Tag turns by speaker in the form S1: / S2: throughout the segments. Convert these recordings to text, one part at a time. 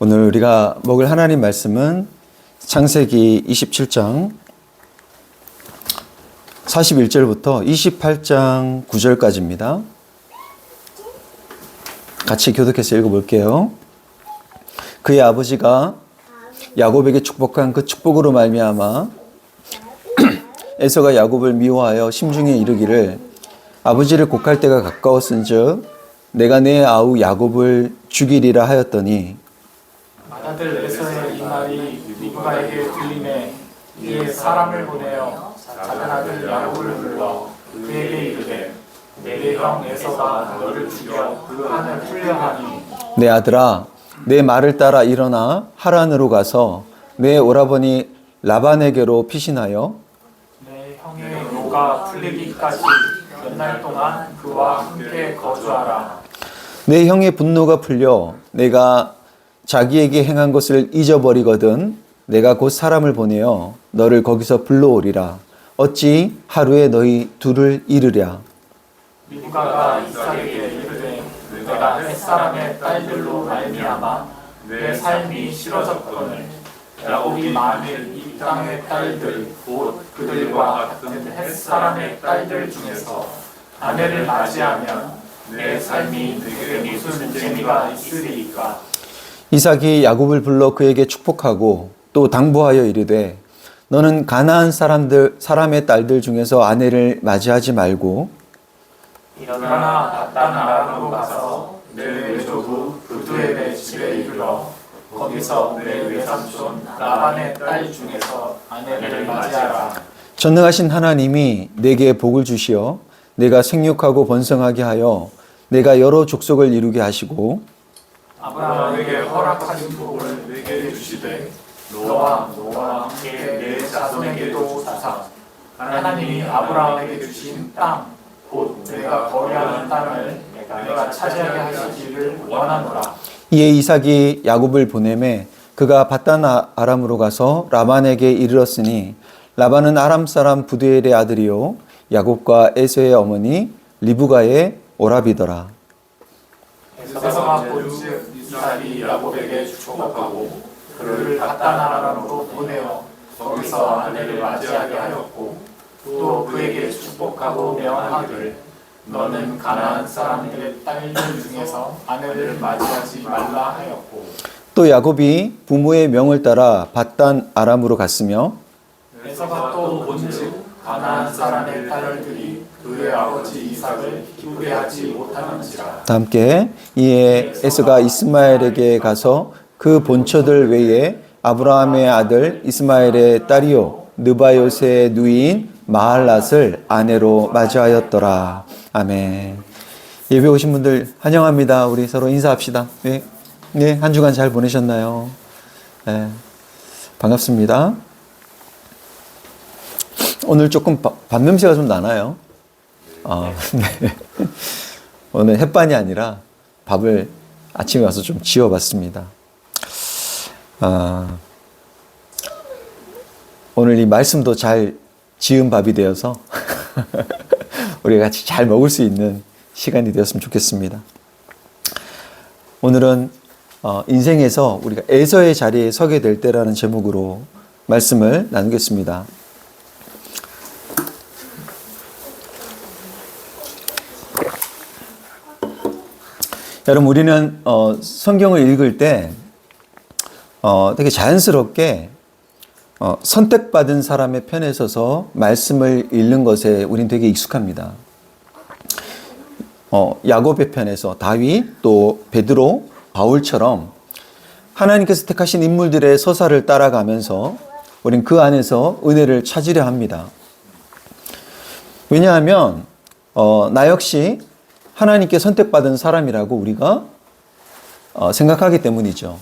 S1: 오늘 우리가 먹을 하나님 말씀은 창세기 27장 41절부터 28장 9절까지입니다. 같이 교독해서 읽어볼게요. 그의 아버지가 야곱에게 축복한 그 축복으로 말미암아 에서가 야곱을 미워하여 심중에 이르기를 아버지를 곡할 때가 가까웠은즉 내가 내 아우 야곱을 죽이리라 하였더니
S2: 아들 에서의 이 말이 리브가에게 들리매 이에 사람을 보내어 작은 아들 야곱을 불러 그에게 이르되 내 형 에서가 너를 죽여 그 한을 풀려하니.
S1: 내 아들아 내 말을 따라 일어나 하란으로 가서 내 오라버니 라반에게로 피신하여.
S2: 내 형의 노가 풀리기까지 몇날 동안 그와 함께 거주하라.
S1: 내 형의 분노가 풀려 내가 자기에게 행한 것을 잊어버리거든 내가 곧 사람을 보내어 너를 거기서 불러오리라. 어찌 하루에 너희 둘을 잃으랴?
S2: 리브가가 이삭에게 이르되 내가 햇사람의 딸들로 말미암아 내 삶이 싫어졌거늘. 야곱이 만일 이 땅의 딸들 곧 그들과 같은 햇사람의 딸들 중에서 아내를 맞이하면 내 삶이 내게 무슨 재미가 있으리이까
S1: 이삭이 야곱을 불러 그에게 축복하고 또 당부하여 이르되 너는 가나안 사람들 사람의 딸들 중에서 아내를 맞이하지 말고
S2: 일어나 바단 아람으로 가서 내 외조부 그두엘의 집에 이르러 거기서 내 외삼촌 라반의 딸 중에서 아내를 맞이하라.
S1: 전능하신 하나님이 내게 복을 주시어 내가 생육하고 번성하게 하여 내가 여러 족속을 이루게 하시고
S2: 아브라함에게 허락하신 복을 내게 주시되 너와 너와 함께 내 자손에게도 주사 하나님이 아브라함에게 주신 땅 곧 내가 거래하는 땅을 내가 차지하게 하시기를 원하노라.
S1: 이에 이삭이 야곱을 보내매 그가 바단 아- 아람으로 가서 라반에게 이르렀으니 라반은 아람 사람 부두엘의 아들이요 야곱과 에서의 어머니 리브가의 오라비더라
S2: 에서가 본즉 이삭이 야곱에게 축복하고 그를 아람으로 보내어 거기서 아내를 맞이하게 하였고 또 그에게 축복하고 명하기를 너는 가나안 사람들의 딸들 중에서 아내를 맞이하지 말라 하였고
S1: 또 야곱이 부모의 명을 따라 바단 아람으로 갔으며
S2: 에서가 또 본즉 가나안 사람의 딸들이 그의 아버지 이삭을 기쁘게 하지 못하는지라
S1: 다 함께 이에 에스가 이스마엘에게 가서 그 본처들 외에 아브라함의 아들 이스마엘의 딸이요 느바요스의 누이인 마할랏을 아내로 맞이하였더라. 아멘. 예배 오신 분들 환영합니다. 우리 서로 인사합시다. 네, 네, 한 주간 잘 보내셨나요? 네, 반갑습니다. 오늘 조금 바- 밥 냄새가 좀 나나요? 아, 네. 오늘 햇반이 아니라 밥을 아침에 와서 좀 지어봤습니다. 아, 오늘 이 말씀도 잘 지은 밥이 되어서 우리가 같이 잘 먹을 수 있는 시간이 되었으면 좋겠습니다. 오늘은 어, 인생에서 우리가 에서의 자리에 서게 될 때라는 제목으로 말씀을 나누겠습니다. 여러분 우리는 어, 성경을 읽을 때 어, 되게 자연스럽게 어, 선택받은 사람의 편에 서서 말씀을 읽는 것에 우린 되게 익숙합니다. 어, 야곱의 편에서 다윗 또 베드로 바울처럼 하나님께서 택하신 인물들의 서사를 따라가면서 우린 그 안에서 은혜를 찾으려 합니다. 왜냐하면 어, 나 역시 하나님께 선택받은 사람이라고 우리가 어, 생각하기 때문이죠.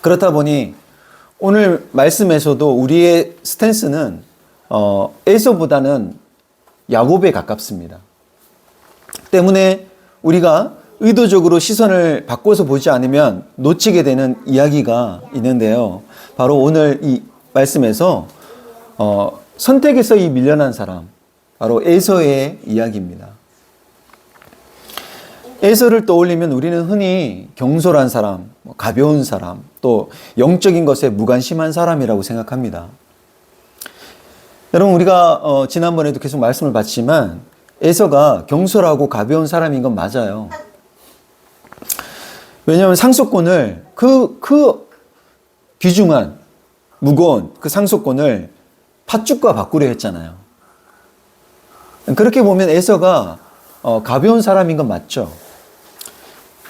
S1: 그렇다 보니 오늘 말씀에서도 우리의 스탠스는 어, 에서보다는 야곱에 가깝습니다. 때문에 우리가 의도적으로 시선을 바꿔서 보지 않으면 놓치게 되는 이야기가 있는데요. 바로 오늘 이 말씀에서 어, 선택에서 이 밀려난 사람, 바로 에서의 이야기입니다. 에서를 떠올리면 우리는 흔히 경솔한 사람, 뭐 가벼운 사람, 또 영적인 것에 무관심한 사람이라고 생각합니다. 여러분 우리가 어, 지난번에도 계속 말씀을 받지만 에서가 경솔하고 가벼운 사람인 건 맞아요. 왜냐하면 상속권을 그, 그 귀중한 무거운 그 상속권을 팥죽과 바꾸려 했잖아요. 그렇게 보면 에서가 어, 가벼운 사람인 건 맞죠.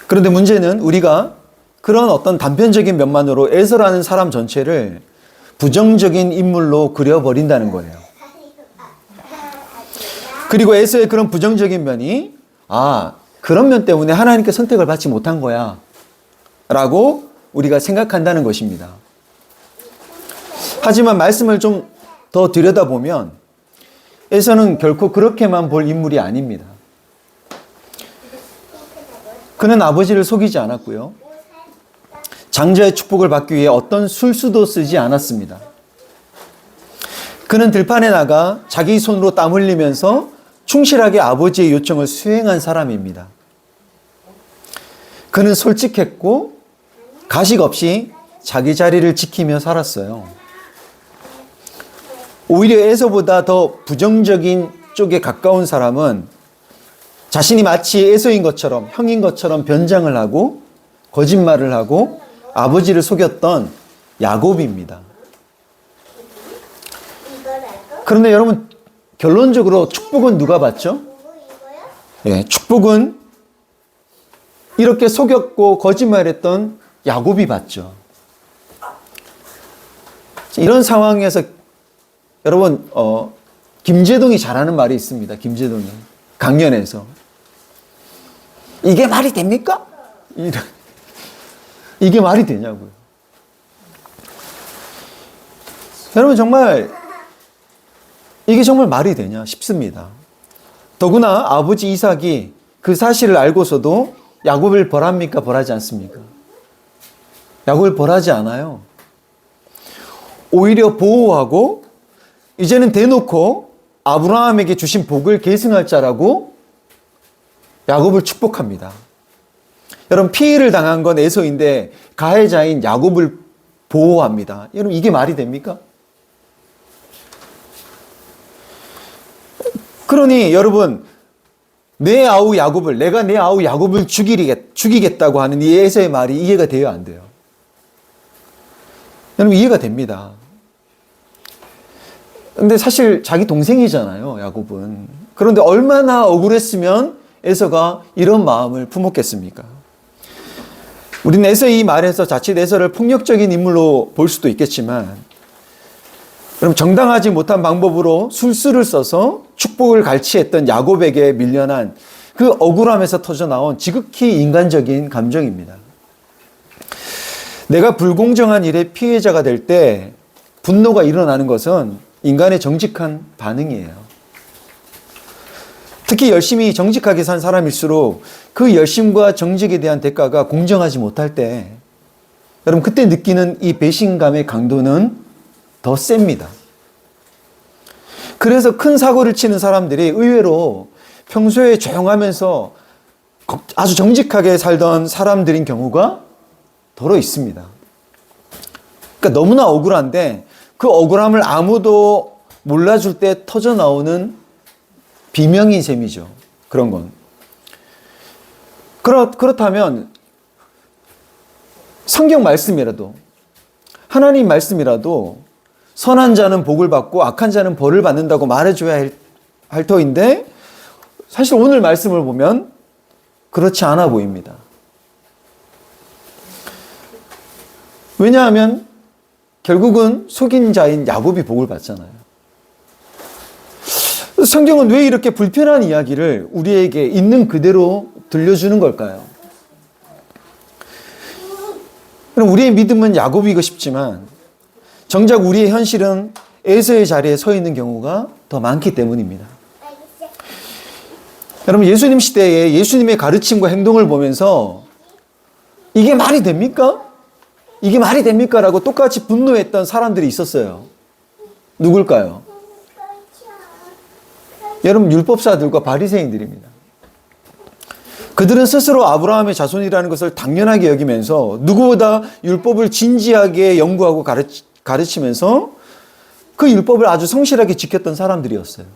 S1: 그런데 문제는 우리가 그런 어떤 단편적인 면만으로 에서라는 사람 전체를 부정적인 인물로 그려버린다는 거예요. 그리고 에서의 그런 부정적인 면이 아 그런 면 때문에 하나님께 선택을 받지 못한 거야 라고 우리가 생각한다는 것입니다. 하지만 말씀을 좀 더 들여다보면 에서는 결코 그렇게만 볼 인물이 아닙니다. 그는 아버지를 속이지 않았고요. 장자의 축복을 받기 위해 어떤 술수도 쓰지 않았습니다. 그는 들판에 나가 자기 손으로 땀 흘리면서 충실하게 아버지의 요청을 수행한 사람입니다. 그는 솔직했고 가식 없이 자기 자리를 지키며 살았어요. 오히려 에서보다 더 부정적인 쪽에 가까운 사람은 자신이 마치 에서인 것처럼 형인 것처럼 변장을 하고 거짓말을 하고 아버지를 속였던 야곱입니다. 그런데 여러분 결론적으로 축복은 누가 받죠? 예, 축복은 이렇게 속였고 거짓말했던 야곱이 받죠. 이런 상황에서 여러분 어, 김재동이 잘하는 말이 있습니다. 김재동이 강연에서 이게 말이 됩니까? 이게 말이 되냐고요. 여러분 정말 이게 정말 말이 되냐 싶습니다. 더구나 아버지 이삭이 그 사실을 알고서도 야곱을 벌합니까? 벌하지 않습니까? 야곱을 벌하지 않아요. 오히려 보호하고 이제는 대놓고 아브라함에게 주신 복을 계승할 자라고 야곱을 축복합니다. 여러분 피해를 당한 건 에서인데 가해자인 야곱을 보호합니다. 여러분 이게 말이 됩니까? 그러니 여러분 내 아우 야곱을 내가 내 아우 야곱을 죽이겠, 죽이겠다고 하는 이 에서의 말이 이해가 돼요 안 돼요? 여러분 이해가 됩니다. 근데 사실 자기 동생이잖아요 야곱은. 그런데 얼마나 억울했으면 에서가 이런 마음을 품었겠습니까? 우리는 에서 이 말에서 자칫 에서를 폭력적인 인물로 볼 수도 있겠지만 그럼 정당하지 못한 방법으로 술수를 써서 축복을 갈취했던 야곱에게 밀려난 그 억울함에서 터져 나온 지극히 인간적인 감정입니다. 내가 불공정한 일의 피해자가 될 때 분노가 일어나는 것은 인간의 정직한 반응이에요. 특히 열심히 정직하게 산 사람일수록 그 열심과 정직에 대한 대가가 공정하지 못할 때 여러분 그때 느끼는 이 배신감의 강도는 더 셉니다. 그래서 큰 사고를 치는 사람들이 의외로 평소에 조용하면서 아주 정직하게 살던 사람들인 경우가 더러 있습니다. 그러니까 너무나 억울한데 그 억울함을 아무도 몰라줄 때 터져 나오는 비명인 셈이죠. 그런 건. 그렇, 그렇다면 성경 말씀이라도 하나님 말씀이라도 선한 자는 복을 받고 악한 자는 벌을 받는다고 말해줘야 할, 할 터인데 사실 오늘 말씀을 보면 그렇지 않아 보입니다. 왜냐하면 결국은 속인 자인 야곱이 복을 받잖아요. 성경은 왜 이렇게 불편한 이야기를 우리에게 있는 그대로 들려주는 걸까요? 그럼 우리의 믿음은 야곱이고 싶지만 정작 우리의 현실은 에서의 자리에 서 있는 경우가 더 많기 때문입니다. 여러분 예수님 시대에 예수님의 가르침과 행동을 보면서 이게 말이 됩니까? 이게 말이 됩니까? 라고 똑같이 분노했던 사람들이 있었어요. 누굴까요? 여러분 율법사들과 바리새인들입니다. 그들은 스스로 아브라함의 자손이라는 것을 당연하게 여기면서 누구보다 율법을 진지하게 연구하고 가르치, 가르치면서 그 율법을 아주 성실하게 지켰던 사람들이었어요.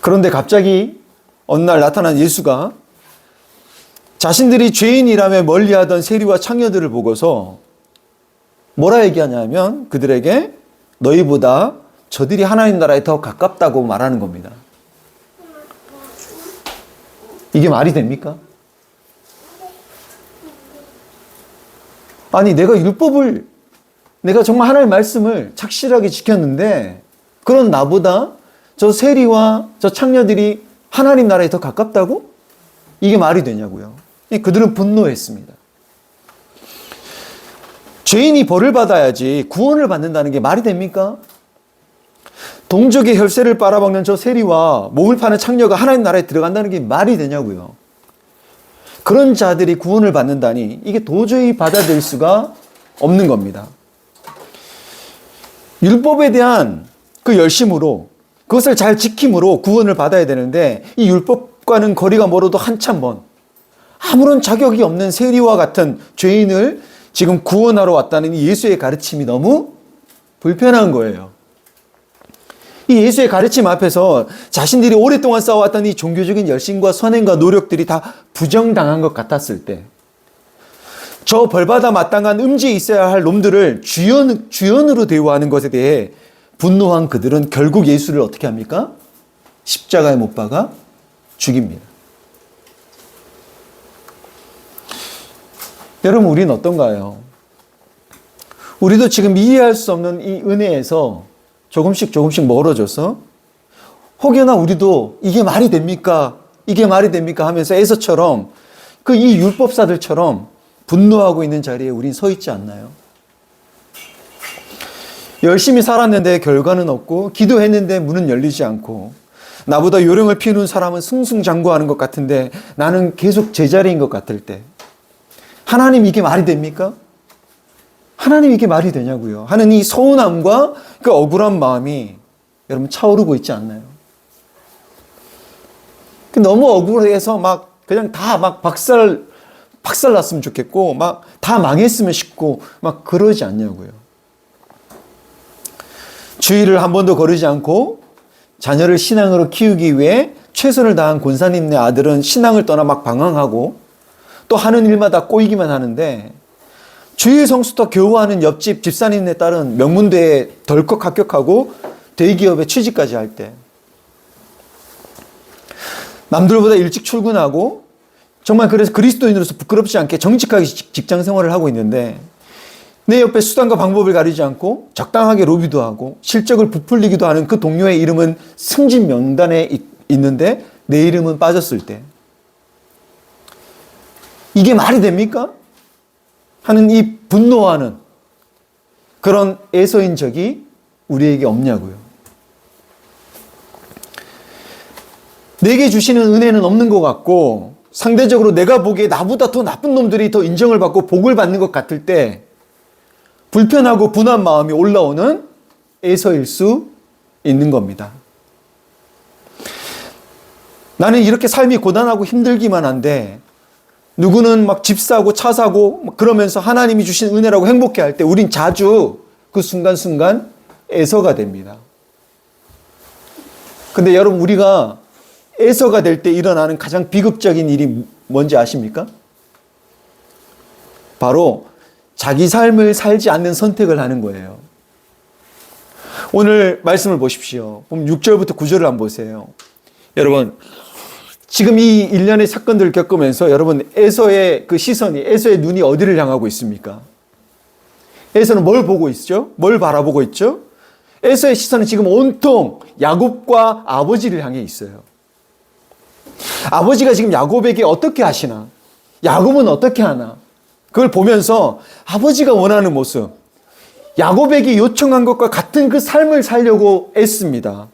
S1: 그런데 갑자기 어느 날 나타난 예수가 자신들이 죄인이라며 멀리하던 세리와 창녀들을 보고서 뭐라 얘기하냐면 그들에게 너희보다 저들이 하나님 나라에 더 가깝다고 말하는 겁니다. 이게 말이 됩니까? 아니, 내가 율법을, 내가 정말 하나님의 말씀을 착실하게 지켰는데, 그런 나보다 저 세리와 저 창녀들이 하나님 나라에 더 가깝다고? 이게 말이 되냐고요. 그들은 분노했습니다. 죄인이 벌을 받아야지 구원을 받는다는 게 말이 됩니까? 동족의 혈세를 빨아먹는 저 세리와 몸을 파는 창녀가 하나님 나라에 들어간다는 게 말이 되냐고요. 그런 자들이 구원을 받는다니 이게 도저히 받아들일 수가 없는 겁니다. 율법에 대한 그 열심으로 그것을 잘 지킴으로 구원을 받아야 되는데 이 율법과는 거리가 멀어도 한참 먼 아무런 자격이 없는 세리와 같은 죄인을 지금 구원하러 왔다는 이 예수의 가르침이 너무 불편한 거예요. 이 예수의 가르침 앞에서 자신들이 오랫동안 쌓아왔던 이 종교적인 열심과 선행과 노력들이 다 부정당한 것 같았을 때, 저 벌받아 마땅한 음지에 있어야 할 놈들을 주연, 주연으로 대우하는 것에 대해 분노한 그들은 결국 예수를 어떻게 합니까? 십자가에 못 박아 죽입니다. 여러분, 우리는 어떤가요? 우리도 지금 이해할 수 없는 이 은혜에서 조금씩 조금씩 멀어져서 혹여나 우리도 이게 말이 됩니까? 이게 말이 됩니까? 하면서 에서처럼 그 이 율법사들처럼 분노하고 있는 자리에 우린 서 있지 않나요? 열심히 살았는데 결과는 없고 기도했는데 문은 열리지 않고 나보다 요령을 피우는 사람은 승승장구하는 것 같은데 나는 계속 제자리인 것 같을 때 하나님 이게 말이 됩니까? 하나님 이게 말이 되냐고요. 하는 이 서운함과 그 억울한 마음이 여러분 차오르고 있지 않나요? 그 너무 억울해서 막 그냥 다 막 박살 박살 났으면 좋겠고 막 다 망했으면 싶고 막 그러지 않냐고요. 주의를 한 번도 거르지 않고 자녀를 신앙으로 키우기 위해 최선을 다한 권사님네 아들은 신앙을 떠나 막 방황하고 또 하는 일마다 꼬이기만 하는데 주일 성수터 교우하는 옆집 집사님네 딸은 명문대에 덜컥 합격하고 대기업에 취직까지 할 때 남들보다 일찍 출근하고 정말 그래서 그리스도인으로서 부끄럽지 않게 정직하게 직장 생활을 하고 있는데 내 옆에 수단과 방법을 가리지 않고 적당하게 로비도 하고 실적을 부풀리기도 하는 그 동료의 이름은 승진 명단에 있는데 내 이름은 빠졌을 때 이게 말이 됩니까? 하는 이 분노하는 그런 애서인 적이 우리에게 없냐고요. 내게 주시는 은혜는 없는 것 같고 상대적으로 내가 보기에 나보다 더 나쁜 놈들이 더 인정을 받고 복을 받는 것 같을 때 불편하고 분한 마음이 올라오는 애서일 수 있는 겁니다. 나는 이렇게 삶이 고단하고 힘들기만 한데 누구는 막 집 사고 차 사고 그러면서 하나님이 주신 은혜라고 행복해 할 때 우린 자주 그 순간순간 애서가 됩니다. 근데 여러분 우리가 애서가 될 때 일어나는 가장 비극적인 일이 뭔지 아십니까? 바로 자기 삶을 살지 않는 선택을 하는 거예요. 오늘 말씀을 보십시오. 그럼 6절부터 9절을 한번 보세요. 여러분, 지금 이 일련의 사건들을 겪으면서 여러분, 에서의 그 시선이, 에서의 눈이 어디를 향하고 있습니까? 에서는 뭘 보고 있죠? 뭘 바라보고 있죠? 에서의 시선은 지금 온통 야곱과 아버지를 향해 있어요. 아버지가 지금 야곱에게 어떻게 하시나? 야곱은 어떻게 하나? 그걸 보면서 아버지가 원하는 모습, 야곱에게 요청한 것과 같은 그 삶을 살려고 애씁니다.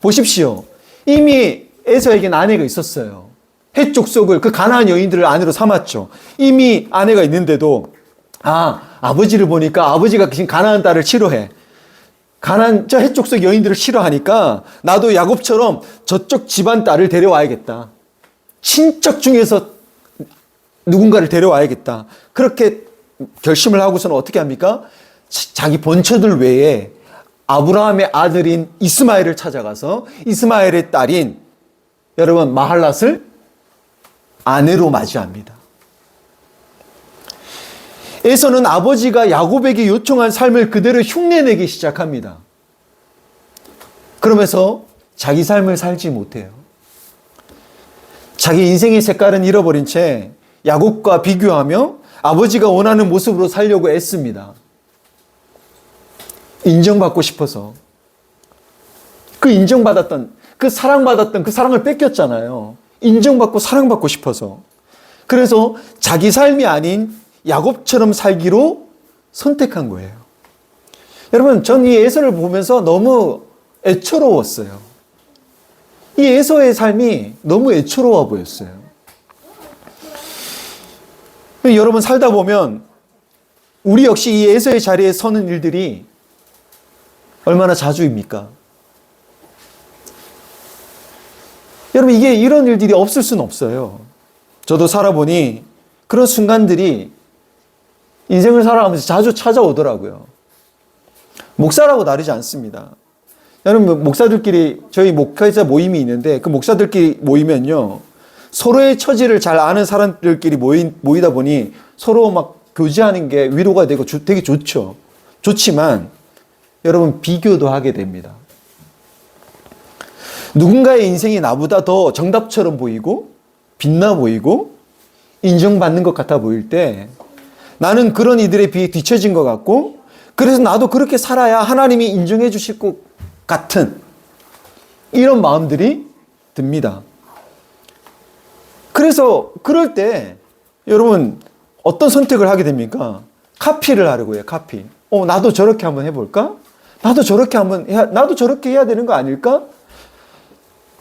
S1: 보십시오. 이미 에서에겐 아내가 있었어요. 해 족속을 그 가나안 여인들을 아내로 삼았죠. 이미 아내가 있는데도 아 아버지를 보니까 아버지가 지금 가나안 딸을 싫어해. 가난 저 해족속 여인들을 싫어하니까 나도 야곱처럼 저쪽 집안 딸을 데려와야겠다. 친척 중에서 누군가를 데려와야겠다. 그렇게 결심을 하고서는 어떻게 합니까? 자- 자기 본처들 외에 아브라함의 아들인 이스마엘을 찾아가서 이스마엘의 딸인 여러분 마할랏을 아내로 맞이합니다. 에서는 아버지가 야곱에게 요청한 삶을 그대로 흉내내기 시작합니다. 그러면서 자기 삶을 살지 못해요. 자기 인생의 색깔은 잃어버린 채 야곱과 비교하며 아버지가 원하는 모습으로 살려고 애씁니다. 인정받고 싶어서. 그 인정받았던, 그 사랑받았던 그 사랑을 뺏겼잖아요. 인정받고 사랑받고 싶어서. 그래서 자기 삶이 아닌 야곱처럼 살기로 선택한 거예요. 여러분, 전 이 에서를 보면서 너무 애처로웠어요. 이 에서의 삶이 너무 애처로워 보였어요. 여러분 살다 보면 우리 역시 이 에서의 자리에 서는 일들이 얼마나 자주입니까? 여러분 이게 이런 일들이 없을 수는 없어요. 저도 살아보니 그런 순간들이 인생을 살아가면서 자주 찾아오더라고요. 목사라고 다르지 않습니다. 여러분 목사들끼리 저희 목회자 모임이 있는데 그 목사들끼리 모이면요 서로의 처지를 잘 아는 사람들끼리 모이, 모이다 보니 서로 막 교제하는 게 위로가 되고 조- 되게 좋죠. 좋지만 여러분 비교도 하게 됩니다. 누군가의 인생이 나보다 더 정답처럼 보이고 빛나 보이고 인정받는 것 같아 보일 때 나는 그런 이들에 비해 뒤처진 것 같고 그래서 나도 그렇게 살아야 하나님이 인정해 주실 것 같은 이런 마음들이 듭니다. 그래서 그럴 때 여러분 어떤 선택을 하게 됩니까? 카피를 하려고 해요. 카피. 어, 나도 저렇게 한번 해볼까? 나도 저렇게 한번 해야, 나도 저렇게 해야 되는 거 아닐까?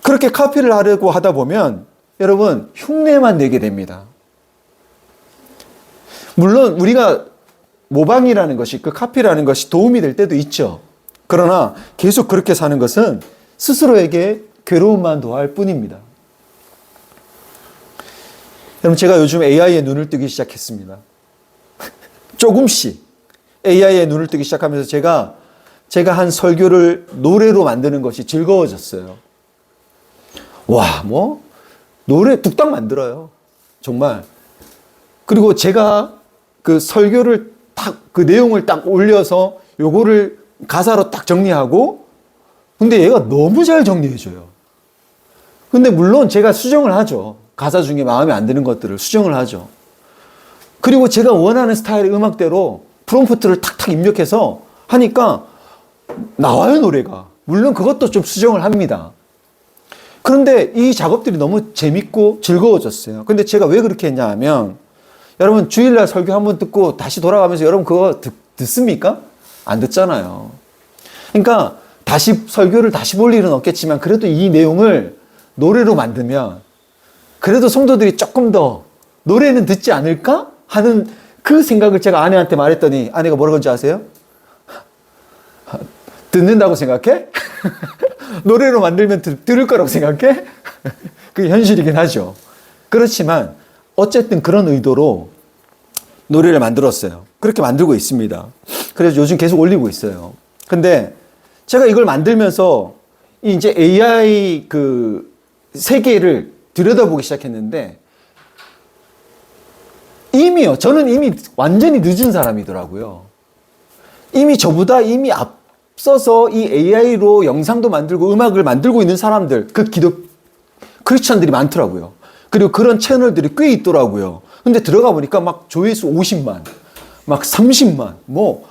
S1: 그렇게 카피를 하려고 하다 보면 여러분 흉내만 내게 됩니다. 물론 우리가 모방이라는 것이 그 카피라는 것이 도움이 될 때도 있죠. 그러나 계속 그렇게 사는 것은 스스로에게 괴로움만 더할 뿐입니다. 여러분 제가 요즘 AI에 눈을 뜨기 시작했습니다. 조금씩 AI에 눈을 뜨기 시작하면서 제가 제가 한 설교를 노래로 만드는 것이 즐거워졌어요. 와, 뭐 노래 뚝딱 만들어요. 정말. 그리고 제가 그 설교를 딱 그 내용을 딱 올려서 요거를 가사로 딱 정리하고 근데 얘가 너무 잘 정리해 줘요. 근데 물론 제가 수정을 하죠. 가사 중에 마음에 안 드는 것들을 수정을 하죠. 그리고 제가 원하는 스타일의 음악대로 프롬프트를 탁탁 입력해서 하니까 나와요, 노래가. 물론 그것도 좀 수정을 합니다. 그런데 이 작업들이 너무 재밌고 즐거워졌어요. 근데 제가 왜 그렇게 했냐 하면 여러분 주일날 설교 한 번 듣고 다시 돌아가면서 여러분 그거 듣, 듣습니까? 안 듣잖아요. 그러니까 다시 설교를 다시 볼 일은 없겠지만 그래도 이 내용을 노래로 만들면 그래도 성도들이 조금 더 노래는 듣지 않을까 하는 그 생각을 제가 아내한테 말했더니 아내가 뭐라고 한지 아세요? 듣는다고 생각해? 노래로 만들면 들, 들을 거라고 생각해? 그게 현실이긴 하죠. 그렇지만 어쨌든 그런 의도로 노래를 만들었어요. 그렇게 만들고 있습니다. 그래서 요즘 계속 올리고 있어요. 근데 제가 이걸 만들면서 이 이제 AI 그 세계를 들여다보기 시작했는데 이미요. 저는 이미 완전히 늦은 사람이더라고요. 이미 저보다 이미 앞 서서 이 AI로 영상도 만들고 음악을 만들고 있는 사람들, 그 기독 크리스천들이 많더라고요. 그리고 그런 채널들이 꽤 있더라고요. 근데 들어가 보니까 막 조회수 50만, 막 30만, 뭐,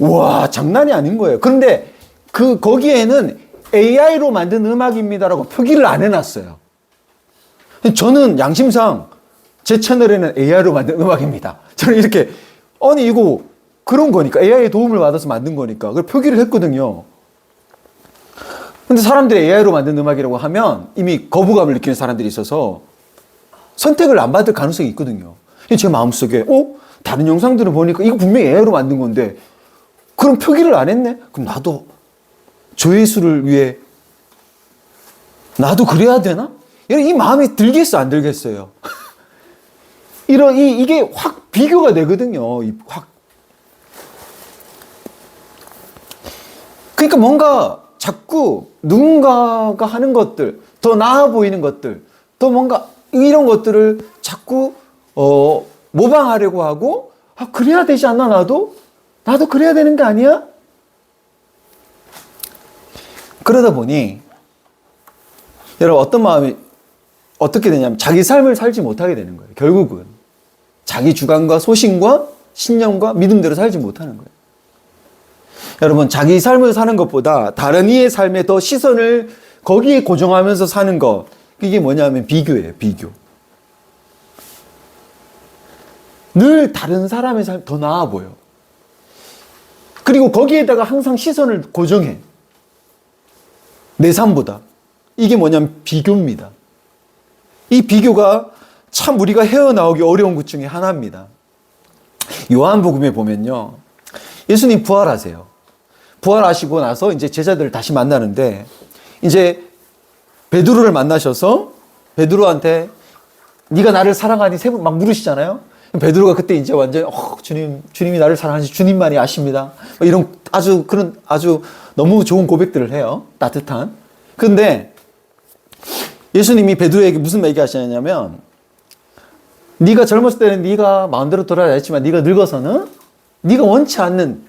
S1: 와, 장난이 아닌 거예요. 그런데 그, 거기에는 AI로 만든 음악입니다라고 표기를 안 해놨어요. 저는 양심상 제 채널에는 AI로 만든 음악입니다. 저는 이렇게, 아니, 이거 그런 거니까. AI의 도움을 받아서 만든 거니까. 그걸 표기를 했거든요. 근데 사람들이 AI로 만든 음악이라고 하면 이미 거부감을 느끼는 사람들이 있어서 선택을 안 받을 가능성이 있거든요. 제 마음속에, 어? 다른 영상들을 보니까 이거 분명히 AI로 만든 건데, 그럼 표기를 안 했네? 그럼 나도 조회수를 위해, 나도 그래야 되나? 이 마음이 들겠어, 안 들겠어요? 이런, 이, 이게 확 비교가 되거든요. 이 확. 그러니까 뭔가 자꾸 누군가가 하는 것들, 더 나아 보이는 것들, 더 뭔가 이런 것들을 자꾸, 어, 모방하려고 하고, 아, 그래야 되지 않나, 나도? 나도 그래야 되는 게 아니야? 그러다 보니, 여러분, 어떤 마음이, 어떻게 되냐면, 자기 삶을 살지 못하게 되는 거예요. 결국은. 자기 주관과 소신과 신념과 믿음대로 살지 못하는 거예요. 여러분, 자기 삶을 사는 것보다 다른 이의 삶에 더 시선을 거기에 고정하면서 사는 것. 이게 뭐냐면 비교예요, 비교. 늘 다른 사람의 삶더 나아 보여. 그리고 거기에다가 항상 시선을 고정해. 내 삶보다. 이게 뭐냐면 비교입니다. 이 비교가 참 우리가 헤어나오기 어려운 것 중에 하나입니다. 요한복음에 보면요. 예수님 부활하세요. 부활하시고 나서 이제 제자들을 다시 만나는데 이제 베드로를 만나셔서 베드로한테 네가 나를 사랑하니 세 번 막 물으시잖아요. 베드로가 그때 이제 완전 어, 주님 주님이 나를 사랑하시 주님만이 아십니다. 뭐 이런 아주 그런 아주 너무 좋은 고백들을 해요. 따뜻한. 근데 예수님이 베드로에게 무슨 얘기 하시냐면 네가 젊었을 때는 네가 마음대로 돌아야 했지만 네가 늙어서는 네가 원치 않는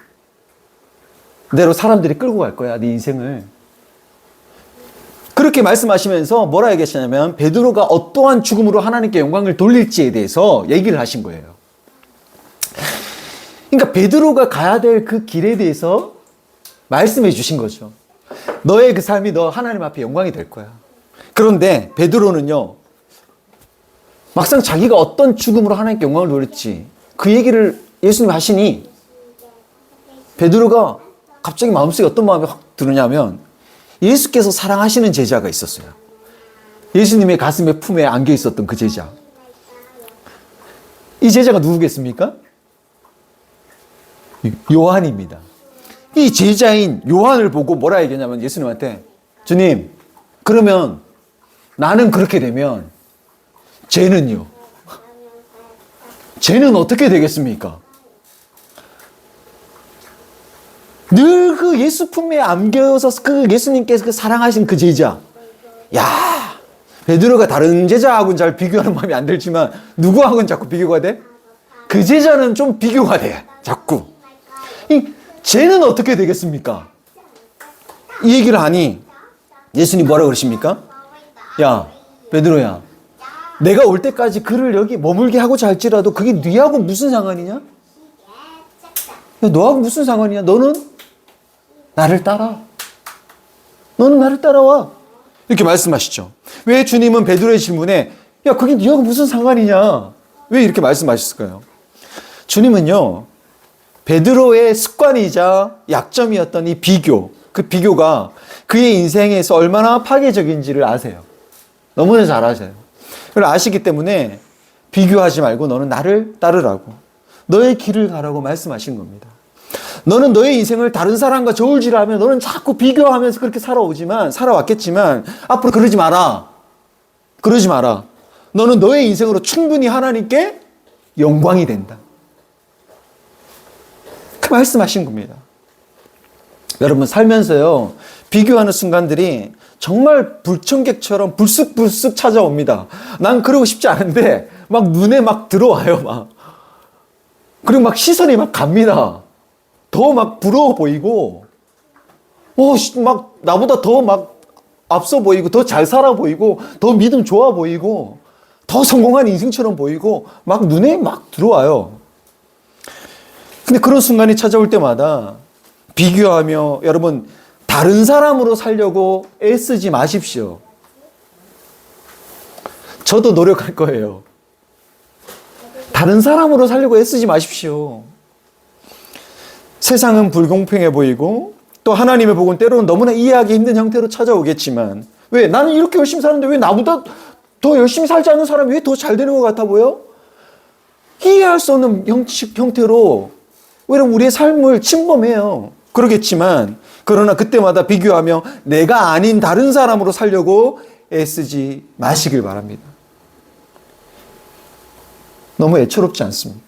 S1: 대로 사람들이 끌고 갈 거야 네 인생을. 그렇게 말씀하시면서 뭐라 얘기하시냐면 베드로가 어떠한 죽음으로 하나님께 영광을 돌릴지에 대해서 얘기를 하신 거예요. 그러니까 베드로가 가야 될 그 길에 대해서 말씀해 주신 거죠. 너의 그 삶이 너 하나님 앞에 영광이 될 거야. 그런데 베드로는요 막상 자기가 어떤 죽음으로 하나님께 영광을 돌릴지 그 얘기를 예수님 하시니 베드로가 갑자기 마음속에 어떤 마음이 확 드느냐면 예수께서 사랑하시는 제자가 있었어요. 예수님의 가슴에 품에 안겨 있었던 그 제자. 이 제자가 누구겠습니까? 요한입니다. 이 제자인 요한을 보고 뭐라 얘기했냐면 예수님한테 주님, 그러면 나는 그렇게 되면 쟤는요? 쟤는 어떻게 되겠습니까? 늘 그 예수 품에 안겨서 그 예수님께서 그 사랑하신 그 제자. 야, 베드로가 다른 제자하고는 잘 비교하는 마음이 안 들지만 누구하고는 자꾸 비교가 돼? 그 제자는 좀 비교가 돼. 자꾸. 이 쟤는 어떻게 되겠습니까? 이 얘기를 하니 예수님 뭐라 그러십니까? 야, 베드로야. 내가 올 때까지 그를 여기 머물게 하고자 할지라도 그게 네하고 무슨 상관이냐? 야, 너하고 무슨 상관이야? 너는 나를 따라. 너는 나를 따라와. 이렇게 말씀하시죠. 왜 주님은 베드로의 질문에 야, 그게 네하고 무슨 상관이냐? 왜 이렇게 말씀하셨을까요? 주님은요. 베드로의 습관이자 약점이었던 이 비교, 그 비교가 그의 인생에서 얼마나 파괴적인지를 아세요. 너무나 잘 아세요. 그걸 아시기 때문에 비교하지 말고 너는 나를 따르라고. 너의 길을 가라고 말씀하신 겁니다. 너는 너의 인생을 다른 사람과 저울질하면 너는 자꾸 비교하면서 그렇게 살아오지만, 살아왔겠지만, 앞으로 그러지 마라. 그러지 마라. 너는 너의 인생으로 충분히 하나님께 영광이 된다. 그 말씀하신 겁니다. 여러분, 살면서요, 비교하는 순간들이 정말 불청객처럼 불쑥불쑥 찾아옵니다. 난 그러고 싶지 않은데, 막 눈에 막 들어와요, 막. 그리고 막 시선이 막 갑니다. 더 막 부러워 보이고, 어, 씨, 막 나보다 더 막 앞서 보이고, 더 잘 살아 보이고, 더 믿음 좋아 보이고, 더 성공한 인생처럼 보이고, 막 눈에 막 들어와요. 근데 그런 순간이 찾아올 때마다 비교하며 여러분 다른 사람으로 살려고 애쓰지 마십시오. 저도 노력할 거예요. 다른 사람으로 살려고 애쓰지 마십시오. 세상은 불공평해 보이고 또 하나님의 복은 때로는 너무나 이해하기 힘든 형태로 찾아오겠지만 왜 나는 이렇게 열심히 사는데 왜 나보다 더 열심히 살지 않는 사람이 왜 더 잘 되는 것 같아 보여? 이해할 수 없는 형식 형태로 왜냐면 우리의 삶을 침범해요. 그러겠지만, 그러나 그때마다 비교하며 내가 아닌 다른 사람으로 살려고 애쓰지 마시길 바랍니다. 너무 애처롭지 않습니까?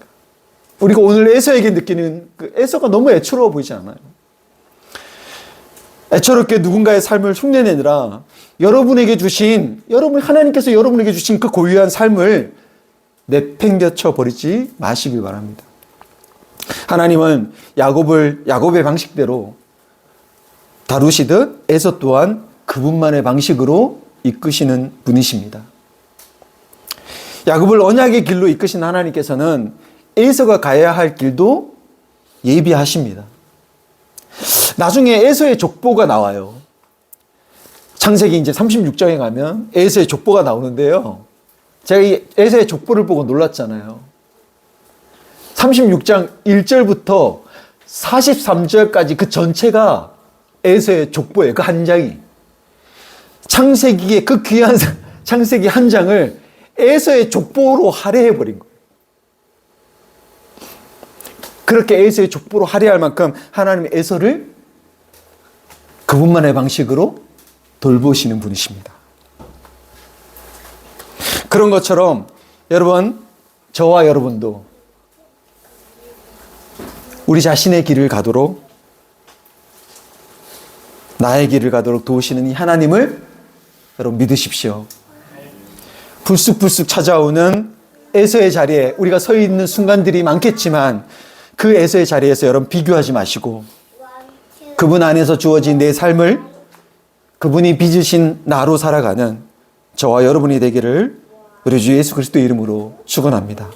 S1: 우리가 오늘 에서에게 느끼는 그 에서가 너무 애처로워 보이지 않아요? 애처롭게 누군가의 삶을 흉내내느라 여러분에게 주신 여러분 하나님께서 여러분에게 주신 그 고유한 삶을 내팽겨쳐 버리지 마시길 바랍니다. 하나님은 야곱을 야곱의 방식대로 다루시듯 에서 또한 그분만의 방식으로 이끄시는 분이십니다. 야곱을 언약의 길로 이끄신 하나님께서는 에서가 가야 할 길도 예비하십니다. 나중에 에서의 족보가 나와요. 창세기 이제 36장에 가면 에서의 족보가 나오는데요. 제가 이 에서의 족보를 보고 놀랐잖아요. 36장 1절부터 43절까지 그 전체가 에서의 족보예요. 그 한 장이. 창세기의 그 귀한 창세기 한 장을 에서의 족보로 할애해 버린 거예요. 그렇게 에서의 족보로 할애할 만큼 하나님의 에서를 그분만의 방식으로 돌보시는 분이십니다. 그런 것처럼 여러분, 저와 여러분도 우리 자신의 길을 가도록 나의 길을 가도록 도우시는 이 하나님을 여러분 믿으십시오. 불쑥불쑥 찾아오는 에서의 자리에 우리가 서 있는 순간들이 많겠지만 그 에서의 자리에서 여러분 비교하지 마시고 그분 안에서 주어진 내 삶을 그분이 빚으신 나로 살아가는 저와 여러분이 되기를 우리 주 예수 그리스도 이름으로 축원합니다.